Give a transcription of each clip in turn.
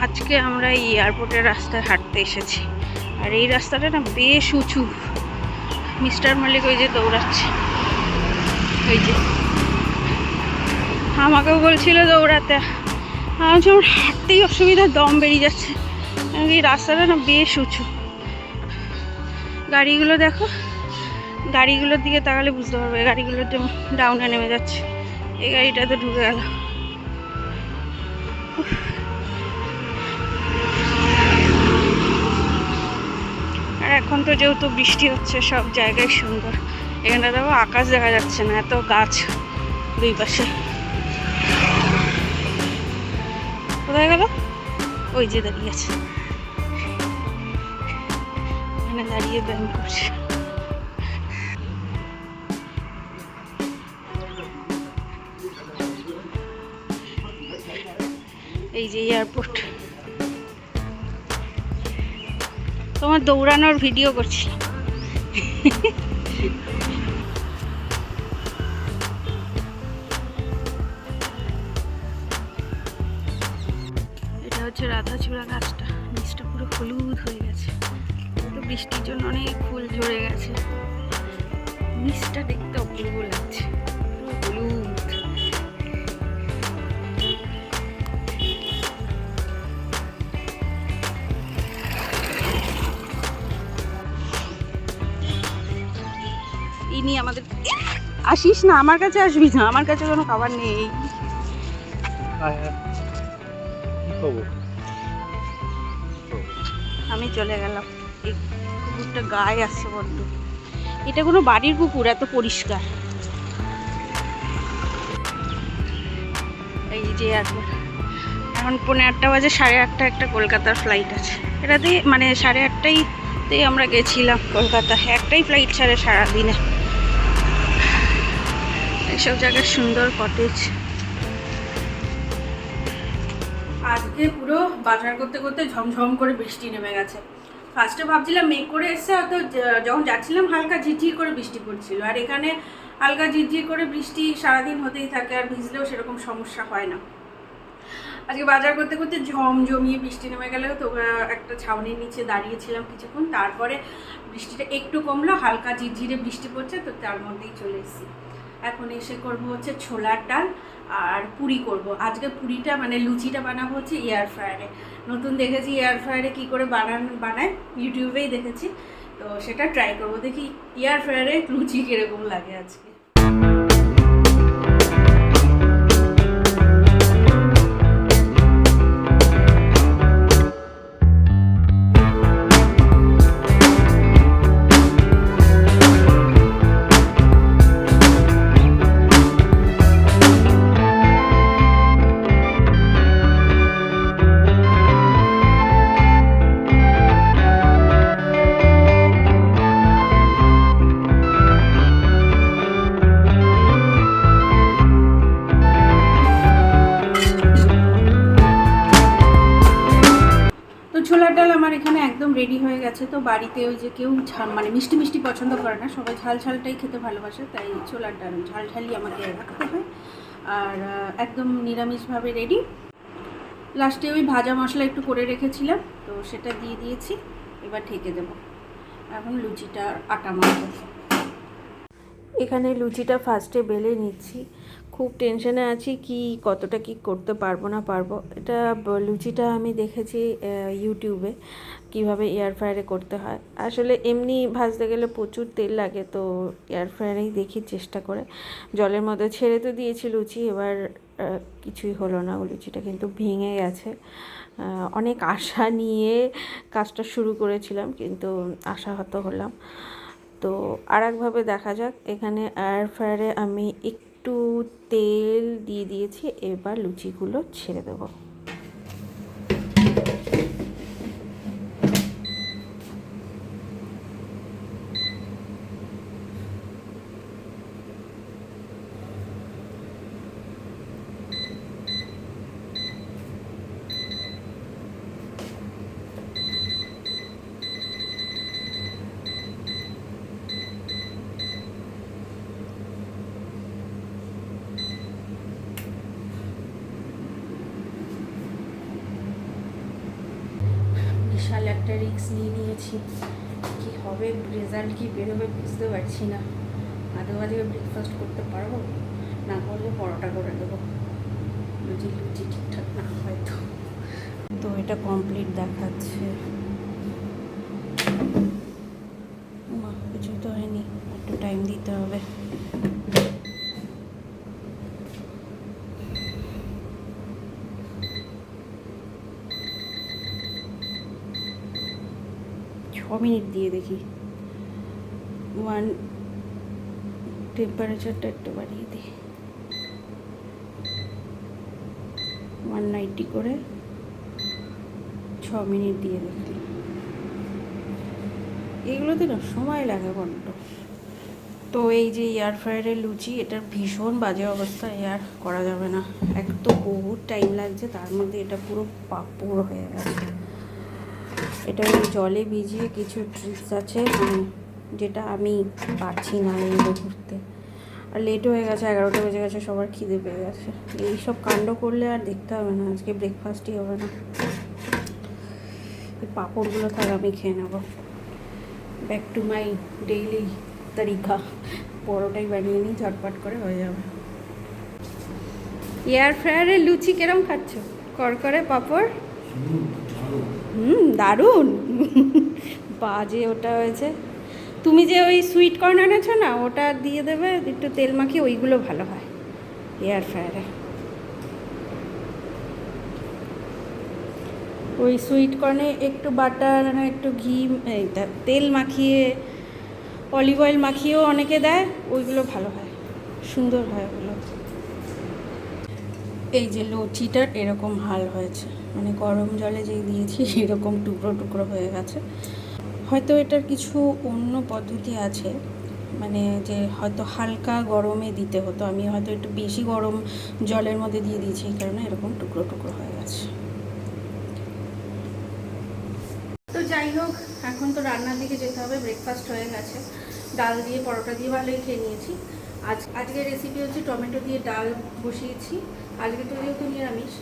আজকে আমরা এই এয়ারপোর্টের রাস্তায় হাঁটতে এসেছি। আর এই রাস্তাটা না বেশ উঁচু। মিস্টার মালিক ওই যে দৌড়াচ্ছে। ওই যে। আমাকেও বলছিল দৌড়াতে। আমার যেমন হাঁটতেই অসুবিধা দম বেরিয়ে যাচ্ছে। এই রাস্তাটা না বেশ উঁচু। গাড়িগুলো দেখো। গাড়িগুলোর দিকে তাকালে বুঝতে পারবে, গাড়িগুলো ডাউনে নেমে যাচ্ছে। এই গাড়িটা তো ঢুকে গেল। এখন তো যেহেতু বৃষ্টি হচ্ছে, সব জায়গায় সুন্দর। এখানে দেখো আকাশ দেখা যাচ্ছে না, এত গাছ দুই পাশে। কোথায় গেল? ওই যে দাঁড়িয়ে আছে। এখানে দাঁড়িয়ে ব্যায়াম করছে। এই যে এয়ারপোর্ট তোমার দৌড়ানোর ভিডিও করছি। এটা হচ্ছে রাধাচূড়া গাছটা। নিচটা পুরো হলুদ হয়ে গেছে। তো বৃষ্টির জন্য অনেক ফুল ঝরে গেছে। নিচটা দেখতে অপূর্ব লাগছে। ইনি আমাদের আসিস না আমার কাছে আসবি না আমার কাছে কোনো খাবার নেই। আমি চলে গেলাম। এই কুকুরটা গায়ে আসছে বড্ড। এটা কোনো বাড়ির কুকুর এত পরিষ্কার। এই যে এয়ারপোর্ট এখন পৌনে আটটা বাজে সাড়ে আটটা একটা কলকাতার ফ্লাইট আছে। এটাতেই মানে সাড়ে আটটাইতেই আমরা গেছিলাম কলকাতা। একটাই ফ্লাইট ছাড়ে সারাদিনে। এইসব জায়গার সুন্দর কটেজ আজকে পুরো বাজার করতে করতে ঝমঝম করে বৃষ্টি নেমে গেছে। ফার্স্টে ভাবছিলাম মেঘ করে এসছে, হয়তো যখন যাচ্ছিলাম হালকা ঝিরঝির করে বৃষ্টি পড়ছিল। আর এখানে হালকা ঝিরঝির করে বৃষ্টি সারাদিন হতেই থাকে, আর ভিজলেও সেরকম সমস্যা হয় না। আজকে বাজার করতে করতে ঝম জমিয়ে বৃষ্টি নেমে গেলেও তো একটা ছাউনির নিচে দাঁড়িয়েছিলাম কিছুক্ষণ। তারপরে বৃষ্টিটা একটু কমলো, হালকা ঝিরঝিরে বৃষ্টি পড়ছে, তো তার মধ্যেই চলে এসেছি। এখন এসে করব হচ্ছে ছোলার ডাল আর পুরি করব। আজকে পুরিটা মানে লুচিটা বানাবো হচ্ছে এয়ার ফ্রায়ারে নতুন দেখেছি এয়ার ফ্রায়ারে কী করে বানান বানায় ইউটিউবেই দেখেছি। তো সেটা ট্রাই করব। দেখি এয়ার ফ্রায়ারে লুচি কীরকম লাগে আজকে। রেডি হয়ে গেছে, তো বাড়িতে ওই যে কেউ মানে মিষ্টি মিষ্টি পছন্দ করে না, সবাই ঝাল ঝালটাই খেতে ভালোবাসে, তাই ছোলার ডাল, ঝাল ঝালই আমাকে রাখতে হয়। আর একদম নিরামিষভাবে রেডি। লাস্টে ওই ভাজা মশলা একটু করে রেখেছিলাম, তো সেটা দিয়ে দিয়েছি, এবার ঢেকে দেবো। এখন লুচিটা আটা মারবো এখানে লুচিটা ফার্স্টে বেলে নিচ্ছি। খুব টেনশনে আছি কি, কতটা কি করতে পারব না পারব। এটা লুচিটা আমি দেখেছি ইউটিউবে কীভাবে এয়ার ফ্রায়ারে করতে হয়। আসলে এমনি ভাজতে গেলে প্রচুর তেল লাগে, তো এয়ার ফ্রায়ারেই দেখি চেষ্টা করে। জলের মধ্যে ছেড়ে তো দিয়েছি লুচি, এবার কিছুই হলো না। লুচিটা কিন্তু ভেঙে গেছে। অনেক আশা নিয়ে কাজটা শুরু করেছিলাম, কিন্তু আশাহত হলাম। তো আর একভাবে দেখা যাক, এখানে এয়ার ফ্রায়ারে আমি একটু তেল দিয়ে দিয়েছি এবার লুচিগুলো ছেড়ে দেবো। একটা রিক্স নিয়ে নিয়েছি। কি হবে? রেজাল্ট কি বেরোবে বুঝতে পারছি না। আদৌ আজকে ব্রেকফাস্ট করতে পারব, না করলে পরোটা করে দেবো। লুচি লুচি ঠিকঠাক না হয়তো তো। এটা কমপ্লিট দেখাচ্ছে মা কিছু তো হয়নি একটু টাইম দিতে হবে ছ মিনিট দিয়ে দেখি। ওয়ান টেম্পারেচারটা একটু বাড়িয়ে দিই। ওয়ান নাইনটি করে ছ মিনিট দিয়ে দেখি। এগুলোতে না সময় লাগে বড্ড। তো এই যে এয়ার ফ্রায়ারের লুচি এটার ভীষণ বাজে অবস্থা এয়ার করা যাবে না। এক তো বহুত টাইম লাগছে, তার মধ্যে এটা পুরো পাপড় হয়ে গেছে। এটা ওই জলে ভিজিয়ে কিছু ট্রিক্স আছে যেটা আমি পারছি না এই মুহূর্তে আর লেট হয়ে গেছে, এগারোটা বেজে গেছে, সবার খিদে পেয়ে গেছে। এইসব কাণ্ড করলে আর দেখতে হবে না, আজকে ব্রেকফাস্টই হবে না। এই পাঁপড়গুলো থাক আমি খেয়ে নেব। ব্যাক টু মাই ডেইলি তরিকা। পরোটাই বানিয়ে নিই, ঝটপট করে হয়ে যাবে। এয়ার ফ্রায়ারে লুচি কিরম খাচ্ছ? করকরে পাঁপড়? দারুণ। বাজে ওটা হয়েছে। তুমি যে ওই সুইট কর্ন এনেছো না, ওটা দিয়ে দেবে, একটু তেল মাখিয়ে, ওইগুলো ভালো হয়। এয়ার ফ্রায়ারে ওই সুইট কর্নে একটু বাটার একটু ঘি তেল মাখিয়ে অলিভ অয়েল মাখিয়েও অনেকে দেয়, ওইগুলো ভালো হয়। সুন্দর হয় এই যে লুচিটার এরকম হাল হয়েছে। মানে গরম জলে যে দিয়েছি, এরকম টুকরো টুকরো হয়ে গেছে। হয়তো এটার কিছু অন্য পদ্ধতি আছে। মানে যে হয়তো হালকা গরমে দিতে হতো। আমি হয়তো একটু বেশি গরম জলের মধ্যে দিয়ে দিয়েছি, এই কারণে এরকম টুকরো টুকরো হয়ে গেছে। তো যাই হোক, এখন তো রান্নার দিকে যেতে হবে। ব্রেকফাস্ট হয়ে গেছে। ডাল দিয়ে, পরোটা দিয়ে ভালোই খেয়ে নিয়েছি। আজ আজকের রেসিপি হচ্ছে টমেটো দিয়ে ডাল বসিয়েছি। আজকে তো যেহেতু নিরামিষ,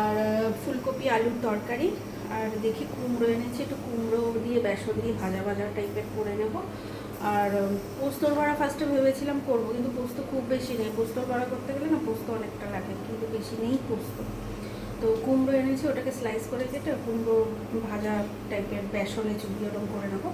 আর ফুলকপি, আলুর তরকারি, আর দেখি কুমড়ো এনেছি, একটু কুমড়ো দিয়ে বেসন দিয়ে ভাজা ভাজা টাইপের করে নেব। আর পোস্তর বড়া ফার্স্টে ভেবেছিলাম করব, কিন্তু পোস্ত খুব বেশি নেই। পোস্তর বড়া করতে গেলে না পোস্ত অনেকটা লাগে, কিন্তু বেশি নেই পোস্ত। তো কুমড়ো এনেছি, ওটাকে স্লাইস করে কেটে কুমড়ো ভাজা টাইপের বেসনে চুবিয়ে ওরকম করে নেব।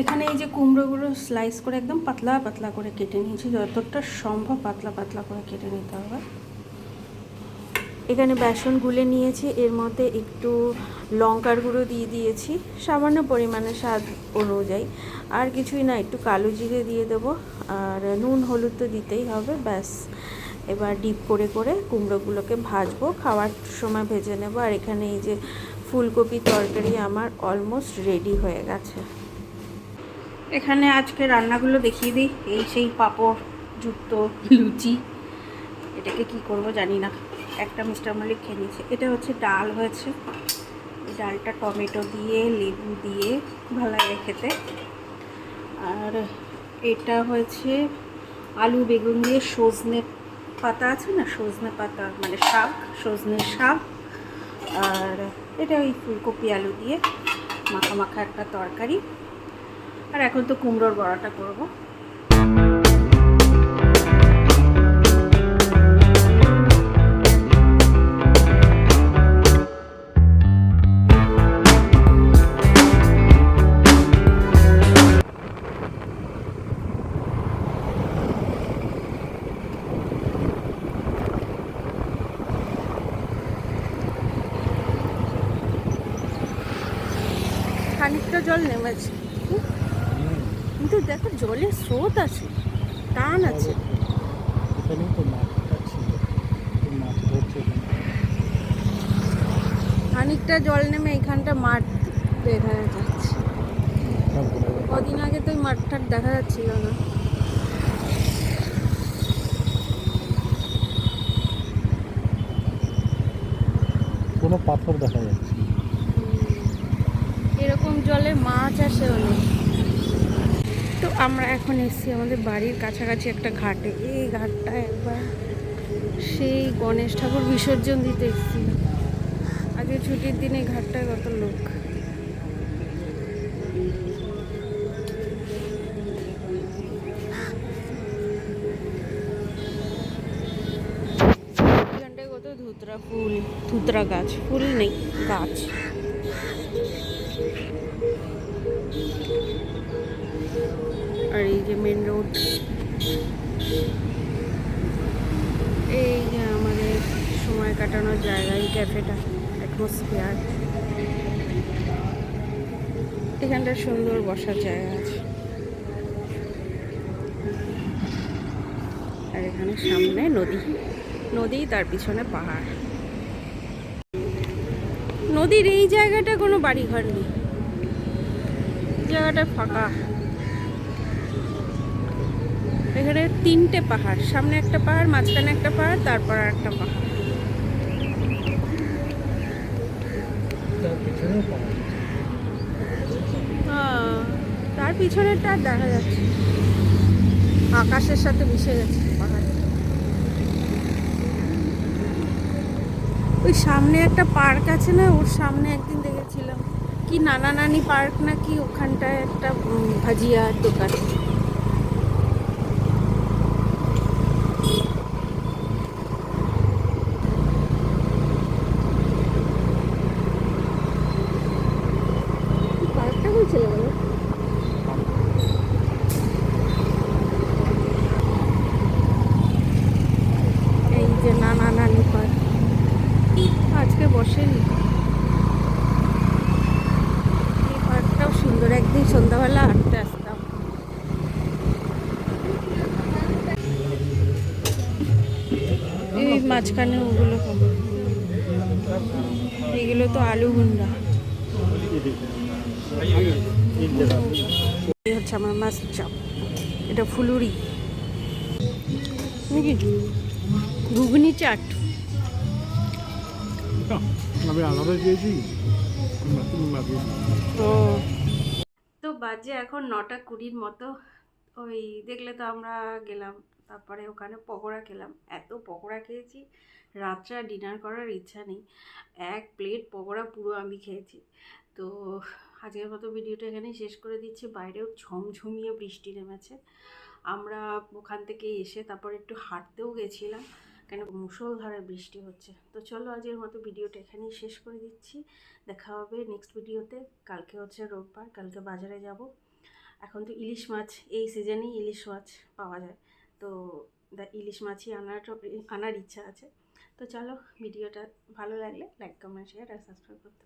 এখানে এই যে কুমড়োগুলো স্লাইস করে একদম পাতলা পাতলা করে কেটে নিয়েছি, যতটা সম্ভব পাতলা পাতলা করে কেটে নিতে হবে। এখানে বেসন গুলে নিয়েছি, এর মধ্যে একটু লঙ্কার গুঁড়ো দিয়ে দিয়েছি, সামান্য পরিমাণে স্বাদ অনুযায়ী। আর কিছুই না, একটু কালো জিরে দিয়ে দেবো, আর নুন হলুদ তো দিতেই হবে, ব্যাস। এবার ডিপ করে করে কুমড়োগুলোকে ভাজবো, খাওয়ার সময় ভেজে নেব। আর এখানে এই যে ফুলকপি তরকারি আমার অলমোস্ট রেডি হয়ে গেছে। এখানে আজকে রান্নাগুলো দেখিয়ে দিই। এই সেই পাঁপড় যুক্ত লুচি। এটাকে কি করব জানি না। একটা মিস্টার মল্লিক খেয়ে নিয়েছে। এটা হচ্ছে ডাল হয়েছে। ডালটা টমেটো দিয়ে, লেবু দিয়ে ভালো লাগে খেতে। আর এটা হয়েছে আলু, বেগুন দিয়ে সজনে পাতা আছে না? সজনে পাতা মানে শাক, সজনে শাক। আর এটা ওই ফুলকপি আলু দিয়ে মাখা মাখা একটা তরকারি। আর এখন তো কুমড়োর বড়াটা করব। টান আছে। এখানেই তো মাছটা ছিল মাছ ধরছে খানিকটা জল নেমে এখানটা মাঠ দেখা যাচ্ছে। কদিন আগে তো ওই মাঠটার দেখা যাচ্ছিল না। কোনো পাথর দেখা যাচ্ছে। এরকম জলে মাছ আসে অনেক। তো আমরা এখন এসেছি আমাদের বাড়ির কাছাকাছি একটা ঘাটে। এই ঘাটটা একবার সেই গণেশ ঠাকুর বিসর্জন দিতে এসেছিলাম আগে ছুটির দিনে ঘাটটায় কত লোক। কত ধুতরা ফুল, ধুতরা গাছ? ফুল নেই, গাছ। আর এই যে মেন রোড এই যে আমাদের সময় কাটানোর জায়গা, এই ক্যাফেটা অ্যাটমসফিয়ার এখানটা সুন্দর বসার জায়গা আছে। আর এখানে সামনে নদী। নদী, তার পিছনে পাহাড়। নদীর এই জায়গাটা কোনো বাড়িঘর নেই। জায়গাটা ফাঁকা। এখানে তিনটে পাহাড় সামনে একটা পাহাড় মাঝখানে একটা পাহাড় তারপর আর একটা পাহাড়। আহ, তার পিছনেরটা আর দেখা যাচ্ছে আকাশের সাথে মিশে গেছে পাহাড়। ওই সামনে একটা পার্ক আছে না ওর সামনে একদিন দেখেছিলাম। কি নানা নানি পার্ক নাকি ওখানটায় একটা ভাজিয়ার দোকান পার্কটা বলছিল বলো এই যে নানা নানি পার্ক আজকে বসেনি এই পার্কটাও সুন্দর একদিন সন্ধ্যাবেলা হাঁটতে আসতাম। এই মাঝখানে ওগুলো। এগুলো তো আলু গুন্ডা। এই হচ্ছে আমার মাছ চাপ। এটা ফুলুরি। ঘুগনি চাট। আমি আলাদা দিয়েছি ও বাজে এখন নটা কুড়ির মতো। ওই দেখলে তো আমরা গেলাম, তারপরে ওখানে পকোড়া খেলাম। এত পকোড়া খেয়েছি, রাত্রে ডিনার করার ইচ্ছা নেই। এক প্লেট পকোড়া পুরো আমি খেয়েছি। তো আজকের মতো ভিডিওটা এখানেই শেষ করে দিচ্ছি। বাইরেও ঝমঝমিয়ে বৃষ্টি নেমেছে। আমরা ওখান থেকে এসে তারপর একটু হাঁটতেও গেছিলাম। কেন মুষলধারে বৃষ্টি হচ্ছে। তো চলো আজকের মতো ভিডিওটা এখানেই শেষ করে দিচ্ছি। দেখা হবে নেক্সট ভিডিওতে। কালকে হচ্ছে রোববার, কালকে বাজারে যাব। এখন তো ইলিশ মাছ, এই সিজনেই ইলিশ মাছ পাওয়া যায়। তো ইলিশ মাছই আনার আনার ইচ্ছা আছে। তো চলো ভিডিওটা ভালো লাগলে লাইক কমেন্ট শেয়ার আর সাবস্ক্রাইব করতে